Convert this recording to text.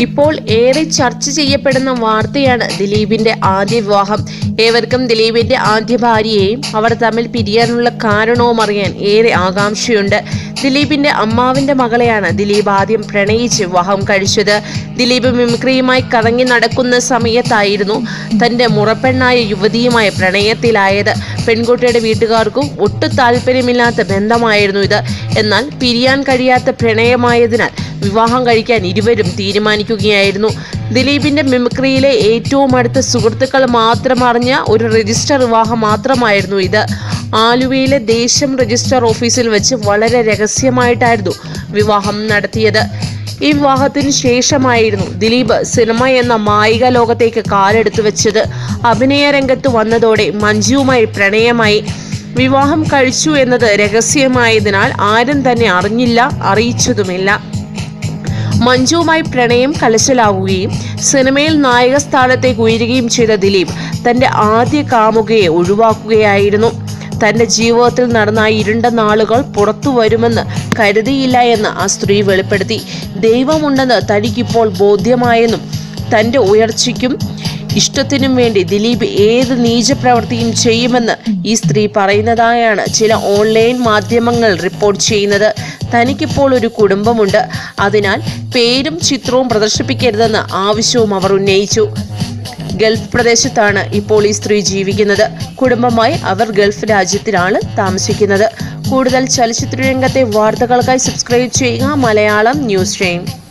ഇപ്പോൾ ഏറെ ചർച്ച ചെയ്യപ്പെടുന്ന വാർത്തയാണ് ദിലീപിന്റെ ആദ്യ വിവാഹം. ഏവർക്കും ദിലീപിന്റെ ആദ്യ ഭാര്യയെയും അവർ തമ്മിൽ പിരിയാനുള്ള കാരണവും അറിയാൻ ഏറെ ആകാംക്ഷയുണ്ട്. ദിലീപിന്റെ അമ്മാവിന്റെ മകളെയാണ് ദിലീപ് ആദ്യം പ്രണയിച്ച് വിവാഹം കഴിച്ചത്. ദിലീപ് മിമിക്രിയുമായി കറങ്ങി നടക്കുന്ന സമയത്തായിരുന്നു തന്റെ മുറപ്പെണ്ണായ യുവതിയുമായി പ്രണയത്തിലായത്. പെൺകുട്ടിയുടെ വീട്ടുകാർക്കും ഒട്ടും താല്പര്യമില്ലാത്ത ബന്ധമായിരുന്നു ഇത്. എന്നാൽ പിരിയാൻ കഴിയാത്ത പ്രണയമായതിനാൽ വിവാഹം കഴിക്കാൻ ഇരുവരും തീരുമാനിക്കുകയായിരുന്നു. ദിലീപിന്റെ മിമിക്രിയിലെ ഏറ്റവും അടുത്ത സുഹൃത്തുക്കൾ മാത്രം അറിഞ്ഞ ഒരു രജിസ്റ്റർ വിവാഹം മാത്രമായിരുന്നു ഇത്. ആലുവയിലെ ദേശം രജിസ്റ്റർ ഓഫീസിൽ വെച്ച് വളരെ രഹസ്യമായിട്ടായിരുന്നു വിവാഹം നടത്തിയത്. ഈ വിവാഹത്തിന് ശേഷമായിരുന്നു ദിലീപ് സിനിമ എന്ന മായിക ലോകത്തേക്ക് കാലെടുത്തു വെച്ചത്. അഭിനയ രംഗത്ത് വന്നതോടെ മഞ്ജുവുമായി പ്രണയമായി. വിവാഹം കഴിച്ചു എന്നത് രഹസ്യമായതിനാൽ ആരും തന്നെ അറിഞ്ഞില്ല അറിയിച്ചതുമില്ല. മഞ്ജുവുമായി പ്രണയം കലശലാവുകയും സിനിമയിൽ നായക സ്ഥാനത്തേക്ക് ഉയരുകയും ചെയ്ത ദിലീപ് തന്റെ ആദ്യ കാമുകയെ ഒഴിവാക്കുകയായിരുന്നു. തന്റെ ജീവിതത്തിൽ നടന്ന ഇരുണ്ട നാളുകൾ പുറത്തു വരുമെന്ന് കരുതിയില്ല എന്ന് ആ സ്ത്രീ വെളിപ്പെടുത്തി. ദൈവമുണ്ടെന്ന് തനിക്കിപ്പോൾ ബോധ്യമായെന്നും തന്റെ ഉയർച്ചയ്ക്കും ഇഷ്ടത്തിനും വേണ്ടി ദിലീപ് ഏത് നീചപ്രവൃത്തിയും ചെയ്യുമെന്ന് ഈ സ്ത്രീ പറയുന്നതായാണ് ചില ഓൺലൈൻ മാധ്യമങ്ങൾ റിപ്പോർട്ട് ചെയ്യുന്നത്. തനിക്കിപ്പോൾ ഒരു കുടുംബമുണ്ട്. അതിനാൽ പേരും ചിത്രവും പ്രദർശിപ്പിക്കരുതെന്ന് ആവശ്യവും അവർ ഉന്നയിച്ചു. ഗൾഫ് പ്രദേശത്താണ് ഇപ്പോൾ ഈ സ്ത്രീ ജീവിക്കുന്നത്. കുടുംബമായി അവർ ഗൾഫ് രാജ്യത്തിലാണ് താമസിക്കുന്നത്. കൂടുതൽ ചലച്ചിത്ര രംഗത്തെ വാർത്തകൾക്കായി സബ്സ്ക്രൈബ് ചെയ്യുക മലയാളം ന്യൂസ് ടൈം.